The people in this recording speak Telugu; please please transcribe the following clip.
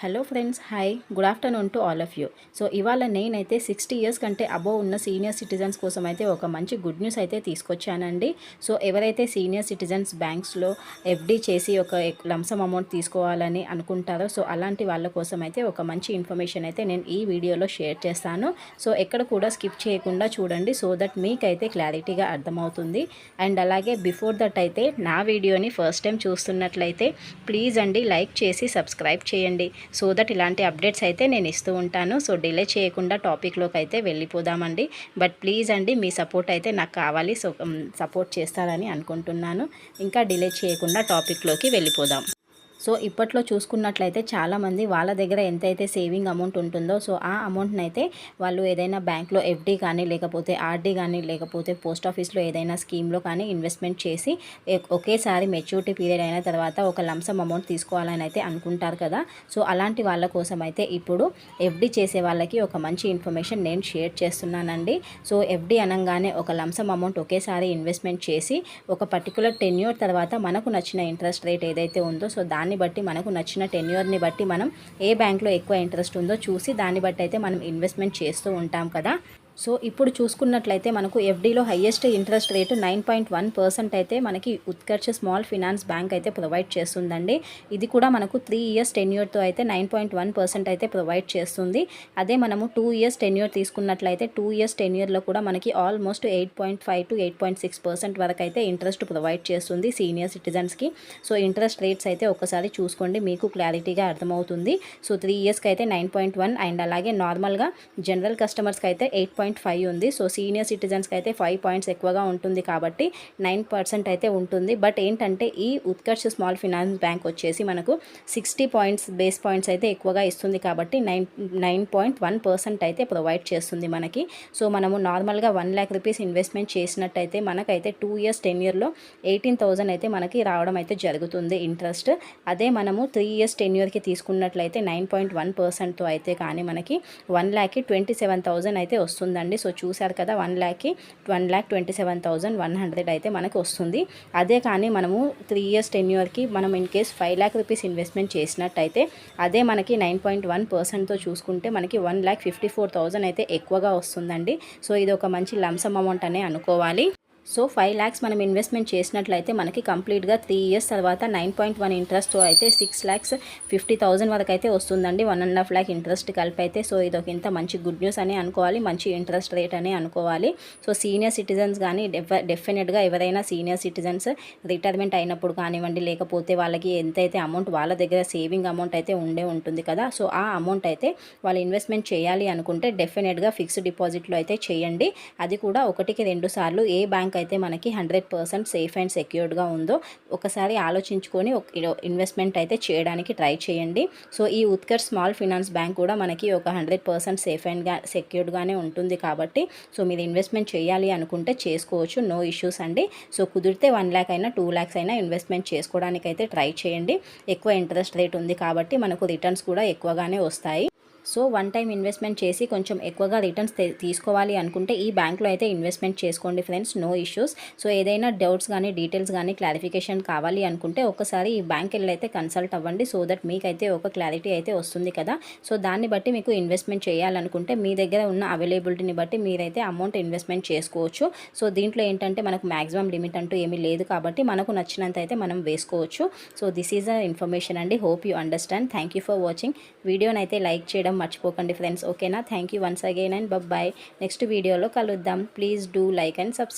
Hello friends hi good afternoon to all of you so ఇవాళ నేనైతే సిక్స్టీ ఇయర్స్ కంటే అబోవ్ ఉన్న సీనియర్ సిటిజన్స్ కోసం అయితే ఒక మంచి గుడ్ న్యూస్ అయితే తీసుకొచ్చానండి. సో ఎవరైతే సీనియర్ సిటిజన్స్ బ్యాంక్స్లో ఎఫ్డి చేసి ఒక లంసమ్ అమౌంట్ తీసుకోవాలని అనుకుంటారో సో అలాంటి వాళ్ళ కోసం అయితే ఒక మంచి ఇన్ఫర్మేషన్ అయితే నేను ఈ వీడియోలో షేర్ చేస్తాను. సో ఎక్కడ కూడా స్కిప్ చేయకుండా చూడండి సో దట్ మీకైతే క్లారిటీగా అర్థమవుతుంది. అండ్ అలాగే బిఫోర్ దట్ అయితే నా వీడియోని ఫస్ట్ టైం చూస్తున్నట్లయితే ప్లీజ్ అండి లైక్ చేసి సబ్స్క్రైబ్ చేయండి. సో దట్ ఇలాంటి అప్డేట్స్ అయితే నేను ఇస్తూ ఉంటాను. సో డిలే చేయకుండా టాపిక్లోకి అయితే వెళ్ళిపోదామండి. బట్ ప్లీజ్ అండి మీ సపోర్ట్ అయితే నాకు కావాలి. సో సపోర్ట్ చేస్తారని అనుకుంటున్నాను. ఇంకా డిలే చేయకుండా టాపిక్లోకి వెళ్ళిపోదాం. సో ఇప్పట్లో చూసుకున్నట్లయితే చాలామంది వాళ్ళ దగ్గర ఎంతైతే సేవింగ్ అమౌంట్ ఉంటుందో సో ఆ అమౌంట్ని అయితే వాళ్ళు ఏదైనా బ్యాంక్లో ఎఫ్డి కానీ లేకపోతే ఆర్డీ కానీ లేకపోతే పోస్ట్ ఆఫీస్లో ఏదైనా స్కీమ్లో కానీ ఇన్వెస్ట్మెంట్ చేసి ఒకేసారి మెచ్యూరిటీ పీరియడ్ అయిన తర్వాత ఒక లంసమ్ అమౌంట్ తీసుకోవాలని అయితే అనుకుంటారు కదా. సో అలాంటి వాళ్ళ కోసం అయితే ఇప్పుడు ఎఫ్డి చేసే వాళ్ళకి ఒక మంచి ఇన్ఫర్మేషన్ నేను షేర్ చేస్తున్నానండి. సో ఎఫ్డి అనగానే ఒక లంసమ్ అమౌంట్ ఒకేసారి ఇన్వెస్ట్మెంట్ చేసి ఒక పర్టికులర్ టెన్యూర్ తర్వాత మనకు నచ్చిన ఇంట్రెస్ట్ రేట్ ఏదైతే ఉందో సో దాన్ని దాన్ని బట్టి మనకు నచ్చిన టెన్యూర్ని బట్టి మనం ఏ బ్యాంక్లో ఎక్కువ ఇంట్రెస్ట్ ఉందో చూసి దాన్ని బట్టి అయితే మనం ఇన్వెస్ట్మెంట్ చేస్తూ ఉంటాం కదా. సో ఇప్పుడు చూసుకున్నట్లయితే మనకు ఎఫ్డీలో highest interest rate nine point one percent అయితే మనకి ఉత్కర్ష స్మాల్ ఫినాన్స్ బ్యాంక్ అయితే ప్రొవైడ్ చేస్తుందండి. ఇది కూడా మనకు త్రీ ఇయర్స్ టెన్యూర్తో అయితే నైన్ పాయింట్ వన్ పర్సెంట్ అయితే ప్రొవైడ్ చేస్తుంది. అదే మనము టూ ఇయర్స్ టెన్యూర్ తీసుకున్నట్లయితే టూ ఇయర్స్ టెన్యూర్లో కూడా మనకి almost eight point five to eight point six percent వరకు అయితే ఇంట్రెస్ట్ ప్రొవైడ్ చేస్తుంది సీనియర్ సిటిజన్స్కి సో ఇంట్రెస్ట్ రేట్స్ అయితే ఒకసారి చూసుకోండి మీకు క్లారిటీగా అర్థమవుతుంది. సో త్రీ ఇయర్స్కి అయితే నైన్ పాయింట్ వన్ అండ్ అలాగే నార్మల్గా జనరల్ కస్టమర్స్కి అయితే ఎయిట్ పాయింట్ ఫైవ్ ఉంది. సో సీనియర్ సిటిజన్స్కి అయితే ఫైవ్ పాయింట్స్ ఎక్కువగా ఉంటుంది కాబట్టి నైన్ పర్సెంట్ అయితే ఉంటుంది. బట్ ఏంటంటే ఈ ఉత్కర్ష్ స్మాల్ ఫినాన్స్ బ్యాంక్ వచ్చేసి మనకు సిక్స్టీ పాయింట్స్ బేస్ పాయింట్స్ అయితే ఎక్కువగా ఇస్తుంది కాబట్టి nine nine point one percent అయితే ప్రొవైడ్ చేస్తుంది మనకి. సో మనము నార్మల్గా వన్ ల్యాక్ రూపీస్ ఇన్వెస్ట్మెంట్ చేసినట్టయితే మనకైతే టూ ఇయర్స్ టెన్ ఇయర్లో ఎయిటీన్ థౌజండ్ అయితే మనకి రావడం అయితే జరుగుతుంది ఇంట్రెస్ట్. అదే మనము త్రీ ఇయర్స్ టెన్ ఇయర్కి తీసుకున్నట్లయితే నైన్ పాయింట్ వన్ పర్సెంట్తో అయితే కానీ మనకి వన్ ల్యాక్కి ట్వంటీ సెవెన్ థౌజండ్ అయితే వస్తుంది. వస్తుందండి సో చూశారు కదా one ల్యాక్కి one lakh twenty seven thousand one hundred అయితే మనకు వస్తుంది. అదే కానీ మనము త్రీ ఇయర్స్ టెన్ ఇయర్కి మనం in case five lakh rupees investment చేసినట్టయితే అదే మనకి నైన్ పాయింట్ వన్ పర్సెంట్తో చూసుకుంటే మనకి one lakh fifty four thousand అయితే ఎక్కువగా వస్తుందండి. సో ఇది ఒక మంచి లంసమ్ అమౌంట్ అనే అనుకోవాలి. సో ఫైవ్ ల్యాక్స్ మనం ఇన్వెస్ట్మెంట్ చేసినట్లయితే మనకి కంప్లీట్గా త్రీ ఇయర్స్ తర్వాత నైన్ పాయింట్ వన్ ఇంట్రెస్ట్తో అయితే సిక్స్ ల్యాక్స్ ఫిఫ్టీ థౌసండ్ వరకు అయితే వస్తుందండి. One and half lakh interest కలిపి అయితే సో ఇది ఒక ఇంత మంచి గుడ్ న్యూస్ అని అనుకోవాలి. మంచి ఇంట్రెస్ట్ రేట్ అని అనుకోవాలి. సో సీనియర్ సిటిజన్స్ కానీ డెఫినెట్గా ఎవరైనా సీనియర్ సిటిజన్స్ రిటైర్మెంట్ అయినప్పుడు కానివ్వండి లేకపోతే వాళ్ళకి ఎంతైతే అమౌంట్ వాళ్ళ దగ్గర సేవింగ్ అమౌంట్ అయితే ఉండే ఉంటుంది కదా. సో ఆ అమౌంట్ అయితే వాళ్ళు ఇన్వెస్ట్మెంట్ చేయాలి అనుకుంటే డెఫినెట్గా ఫిక్స్డ్ డిపాజిట్లో అయితే చేయండి. అది కూడా ఒకటికి రెండు సార్లు ఏ బ్యాంక్ అయితే మనకి హండ్రెడ్ పర్సెంట్ సేఫ్ అండ్ సెక్యూర్డ్గా ఉందో ఒకసారి ఆలోచించుకొని ఇన్వెస్ట్మెంట్ అయితే చేయడానికి ట్రై చేయండి. సో ఈ ఉత్కర్ స్మాల్ ఫినాన్స్ బ్యాంక్ కూడా మనకి ఒక హండ్రెడ్ పర్సెంట్ సేఫ్ అండ్గా సెక్యూర్డ్గానే ఉంటుంది కాబట్టి సో మీరు ఇన్వెస్ట్మెంట్ చేయాలి అనుకుంటే చేసుకోవచ్చు నో ఇష్యూస్ అండి. సో కుదిరితే వన్ ల్యాక్ అయినా టూ ల్యాక్స్ అయినా ఇన్వెస్ట్మెంట్ చేసుకోవడానికి అయితే ట్రై చేయండి. ఎక్కువ ఇంట్రెస్ట్ రేట్ ఉంది కాబట్టి మనకు రిటర్న్స్ కూడా ఎక్కువగానే వస్తాయి. సో వన్ టైం ఇన్వెస్ట్మెంట్ చేసి కొంచెం ఎక్కువగా రిటర్న్స్ తీసుకోవాలి అనుకుంటే ఈ బ్యాంక్లో అయితే ఇన్వెస్ట్మెంట్ చేసుకోండి ఫ్రెండ్స్ నో ఇష్యూస్. సో ఏదైనా డౌట్స్ కానీ డీటెయిల్స్ కానీ క్లారిఫికేషన్ కావాలి అనుకుంటే ఒకసారి ఈ బ్యాంక్ వెళ్ళి అయితే కన్సల్ట్ అవ్వండి సో దట్ మీకైతే ఒక క్లారిటీ అయితే వస్తుంది కదా. సో దాన్ని బట్టి మీకు ఇన్వెస్ట్మెంట్ చేయాలనుకుంటే మీ దగ్గర ఉన్న అవైలబిలిటీని బట్టి మీరైతే అమౌంట్ ఇన్వెస్ట్మెంట్ చేసుకోవచ్చు. సో దీంట్లో ఏంటంటే మనకు మ్యాక్సిమం లిమిట్ అంటూ ఏమీ లేదు కాబట్టి మనకు నచ్చినంత అయితే మనం వేసుకోవచ్చు. So this is a information అండి. Hope you understand. Thank you for watching. వీడియోని అయితే లైక్ చేయడం మర్చిపోకండి ఫ్రెండ్స్ ఓకేనా thank you once again and bye next వీడియోలో కలుద్దాం. Please do like and subscribe